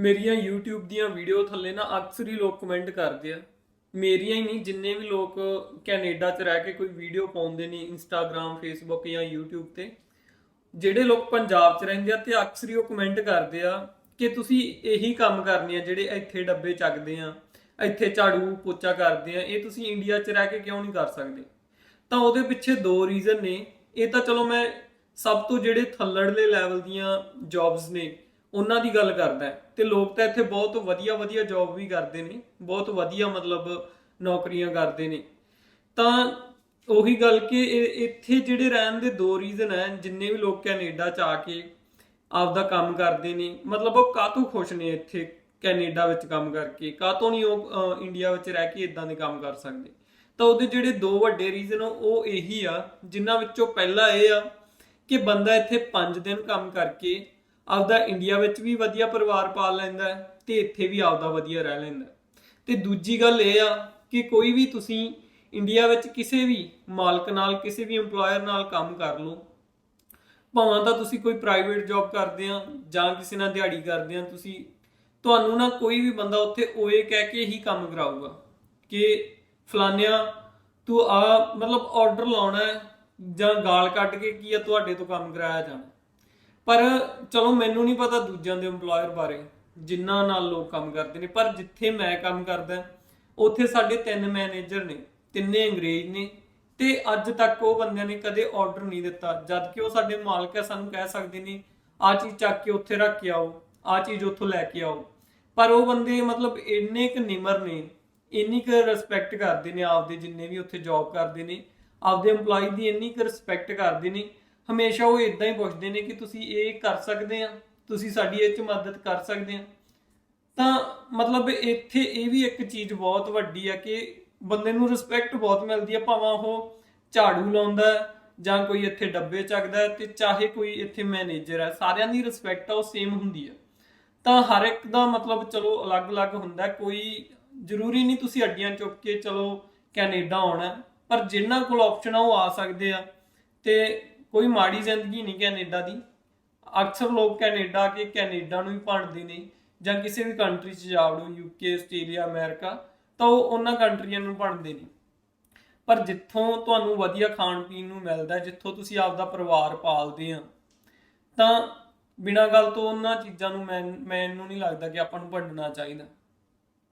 ਮੇਰੀਆਂ YouTube ਦੀਆਂ video ਥੱਲੇ ਨਾ ਅਕਸਰ ਹੀ ਲੋਕ ਕਮੈਂਟ ਕਰਦੇ ਆ। ਮੇਰੀਆਂ ਹੀ ਨਹੀਂ, ਜਿੰਨੇ ਵੀ ਲੋਕ ਕੈਨੇਡਾ 'ਚ ਰਹਿ ਕੇ ਕੋਈ ਵੀਡੀਓ ਪਾਉਂਦੇ ਨੇ, Instagram, Facebook ਜਾਂ YouTube ਤੇ, ਜਿਹੜੇ ਲੋਕ ਪੰਜਾਬ 'ਚ ਰਹਿੰਦੇ ਆ ਤੇ ਅਕਸਰ ਹੀ ਉਹ ਕਮੈਂਟ ਕਰਦੇ ਆ ਕਿ ਤੁਸੀਂ ਇਹੀ ਕੰਮ ਕਰਨੇ ਆ ਜਿਹੜੇ ਇੱਥੇ ਡੱਬੇ ਚੱਕਦੇ ਆ, ਇੱਥੇ ਝਾੜੂ ਪੋਚਾ ਕਰਦੇ ਆ, ਇਹ ਤੁਸੀਂ ਇੰਡੀਆ 'ਚ ਰਹਿ ਕੇ ਕਿਉਂ ਨਹੀਂ ਕਰ ਸਕਦੇ? ਤਾਂ ਉਹਦੇ ਪਿੱਛੇ ਦੋ ਰੀਜ਼ਨ ਨੇ। ਇਹ ਤਾਂ ਚਲੋ ਮੈਂ ਸਭ ਤੋਂ ਜਿਹੜੇ ਥੱਲੜਲੇ ਲੈਵਲ ਦੀਆਂ ਜੌਬਸ ਨੇ ਉਹਨਾਂ ਦੀ ਗੱਲ ਕਰਦਾ ਤੇ ਲੋਕ ਤਾਂ ਇੱਥੇ ਬਹੁਤ ਵਧੀਆ ਵਧੀਆ ਜੌਬ ਵੀ ਕਰਦੇ ਨੇ, ਬਹੁਤ ਵਧੀਆ ਮਤਲਬ ਨੌਕਰੀਆਂ ਕਰਦੇ ਨੇ। ਤਾਂ ਉਹੀ ਗੱਲ ਕਿ ਇੱਥੇ ਜਿਹੜੇ ਰਹਿਣ ਦੇ ਦੋ ਰੀਜ਼ਨ ਹੈ, ਜਿੰਨੇ ਵੀ ਲੋਕ ਕੈਨੇਡਾ ਚ ਆ ਕੇ ਆਪਦਾ ਕੰਮ ਕਰਦੇ ਨੇ, ਮਤਲਬ ਉਹ ਕਾਹਤੋਂ ਖੁਸ਼ ਨੇ ਇੱਥੇ ਕੈਨੇਡਾ ਵਿੱਚ ਕੰਮ ਕਰਕੇ? ਕਾਹਤੋਂ ਨਹੀਂ ਉਹ ਇੰਡੀਆ ਵਿੱਚ ਰਹਿ ਕੇ ਇਦਾਂ ਦੇ ਕੰਮ ਕਰ ਸਕਦੇ? ਤਾਂ ਉਹਦੇ ਜਿਹੜੇ ਦੋ ਵੱਡੇ ਰੀਜ਼ਨ ਉਹ ਇਹੀ ਆ, ਜਿਨ੍ਹਾਂ ਵਿੱਚੋਂ ਪਹਿਲਾ ਇਹ ਆ ਕਿ ਬੰਦਾ ਇੱਥੇ 5 ਦਿਨ ਕੰਮ ਕਰਕੇ ਆਪਦਾ ਇੰਡੀਆ ਵਿੱਚ ਵੀ ਵਧੀਆ ਪਰਿਵਾਰ ਪਾਲ ਲੈਂਦਾ ਹੈ ਤੇ ਇੱਥੇ ਵੀ ਆਪਦਾ ਵਧੀਆ ਰਹਿ ਲੈਂਦਾ ਹੈ। ਤੇ ਦੂਜੀ ਗੱਲ ਇਹ ਆ ਕਿ ਕੋਈ ਵੀ ਤੁਸੀਂ ਇੰਡੀਆ ਵਿੱਚ ਕਿਸੇ ਵੀ ਮਾਲਕ ਨਾਲ, ਕਿਸੇ ਵੀ EMPLOYER ਨਾਲ ਕੰਮ ਕਰ ਲਓ, ਭਾਵੇਂ ਤਾਂ ਤੁਸੀਂ ਕੋਈ ਪ੍ਰਾਈਵੇਟ ਜੌਬ ਕਰਦੇ ਆ ਜਾਂ ਕਿਸੇ ਨਾਲ ਦਿਹਾੜੀ ਕਰਦੇ ਆ, ਤੁਸੀਂ, ਤੁਹਾਨੂੰ ਨਾ ਕੋਈ ਵੀ ਬੰਦਾ ਉੱਥੇ ਓਏ ਕਹਿ ਕੇ ਹੀ ਕੰਮ ਕਰਾਊਗਾ ਕਿ ਫਲਾਨਿਆ ਤੂੰ ਆ ਮਤਲਬ ਆਰਡਰ ਲਾਉਣਾ ਜਾਂ ਗਾਲ ਕੱਢ ਕੇ ਕੀ ਆ ਤੁਹਾਡੇ ਤੋਂ ਕੰਮ ਕਰਾਇਆ ਜਾਣਾ ਪਰ ਚਲੋ ਮੈਨੂੰ ਨਹੀਂ ਪਤਾ ਦੂਜਿਆਂ ਦੇ EMPLOYER ਬਾਰੇ, ਜਿਨ੍ਹਾਂ ਨਾਲ ਲੋਕ ਕੰਮ ਕਰਦੇ ਨੇ, ਪਰ ਜਿੱਥੇ ਮੈਂ ਕੰਮ ਕਰਦਾ, ਉੱਥੇ ਸਾਡੇ ਤਿੰਨ ਮੈਨੇਜਰ ਨੇ, ਤਿੰਨੇ ਅੰਗਰੇਜ਼ ਨੇ, ਤੇ ਅੱਜ ਤੱਕ ਉਹ ਬੰਦਿਆਂ ਨੇ ਕਦੇ ਆਰਡਰ ਨਹੀਂ ਦਿੱਤਾ ਜਦ ਕਿ ਉਹ ਸਾਡੇ ਮਾਲਕ ਹੈ ਸਾਨੂੰ ਕਹਿ ਸਕਦੇ ਨੇ ਆ ਚੀਜ਼ ਚੱਕ ਕੇ ਉੱਥੇ ਰੱਖ ਕੇ ਆਓ ਆ ਚੀਜ਼ ਉੱਥੋਂ ਲੈ ਕੇ ਆਓ। ਪਰ ਉਹ ਬੰਦੇ ਮਤਲਬ ਇੰਨੇ ਕੁ ਨਿਮਰ ਨੇ, ਇੰਨੀ ਕੁ ਰਿਸਪੈਕਟ ਕਰਦੇ ਨੇ ਆਪਦੇ ਜਿੰਨੇ ਵੀ ਉੱਥੇ ਜੌਬ ਕਰਦੇ ਨੇ, ਆਪਦੇ EMPLOYE ਦੀ ਇੰਨੀ ਕੁ ਰਿਸਪੈਕਟ ਕਰਦੇ ਨੇ ਹਮੇਸ਼ਾ ਉਹ ਇਦਾਂ ਹੀ ਪੁੱਛਦੇ ਨੇ ਕਿ ਤੁਸੀਂ ਇਹ ਕਰ ਸਕਦੇ ਆ, ਤੁਸੀਂ ਸਾਡੀ ਇਹ ਚ ਮਦਦ ਕਰ ਸਕਦੇ ਆ। ਤਾਂ ਮਤਲਬ ਇੱਥੇ ਇਹ ਵੀ ਇੱਕ ਚੀਜ਼ ਬਹੁਤ ਵੱਡੀ ਆ ਕਿ ਬੰਦੇ ਨੂੰ ਰਿਸਪੈਕਟ ਬਹੁਤ ਮਿਲਦੀ ਆ, ਭਾਵੇਂ ਉਹ ਝਾੜੂ ਲਾਉਂਦਾ ਜਾਂ ਕੋਈ ਇੱਥੇ ਡੱਬੇ ਚੱਕਦਾ ਤੇ ਚਾਹੇ ਕੋਈ ਇੱਥੇ ਮੈਨੇਜਰ ਹੈ, ਸਾਰਿਆਂ ਦੀ ਰਿਸਪੈਕਟ ਆ, ਉਹ ਸੇਮ ਹੁੰਦੀ ਆ। ਤਾਂ ਹਰ ਇੱਕ ਦਾ ਮਤਲਬ ਚਲੋ ਅਲੱਗ-ਅਲੱਗ ਹੁੰਦਾ ਕੋਈ ਜ਼ਰੂਰੀ ਨਹੀਂ ਤੁਸੀਂ ਅੱਡੀਆਂ ਚੁੱਕ ਕੇ ਚਲੋ ਕੈਨੇਡਾ ਆਉਣਾ ਪਰ ਜਿਨ੍ਹਾਂ ਕੋਲ ਆਪਸ਼ਨ ਆ ਉਹ ਆ ਸਕਦੇ ਆ। ਤੇ ਕੋਈ ਮਾੜੀ ਜ਼ਿੰਦਗੀ ਨਹੀਂ ਕੈਨੇਡਾ ਦੀ। ਅਕਸਰ ਲੋਕ ਕੈਨੇਡਾ ਕੇ ਕੈਨੇਡਾ ਨੂੰ ਹੀ ਭੰਡਦੇ ਨੇ ਜਾਂ ਕਿਸੇ ਵੀ ਕੰਟਰੀ 'ਚ ਜਾ ਵੜੋ ਯੂਕੇ ਆਸਟ੍ਰੇਲੀਆ ਅਮਰੀਕਾ ਤਾਂ ਉਹ ਉਹਨਾਂ ਕੰਟਰੀਆਂ ਨੂੰ ਭੰਡਦੇ ਨੇ। ਪਰ ਜਿੱਥੋਂ ਤੁਹਾਨੂੰ ਵਧੀਆ ਖਾਣ ਪੀਣ ਨੂੰ ਮਿਲਦਾ, ਜਿੱਥੋਂ ਤੁਸੀਂ ਆਪਦਾ ਪਰਿਵਾਰ ਪਾਲਦੇ ਆ ਤਾਂ ਬਿਨਾਂ ਗੱਲ ਤੋਂ ਉਹਨਾਂ ਚੀਜ਼ਾਂ ਨੂੰ ਮੈਂ ਮੈਨੂੰ ਨਹੀਂ ਲੱਗਦਾ ਕਿ ਆਪਾਂ ਨੂੰ ਭੰਡਣਾ ਚਾਹੀਦਾ।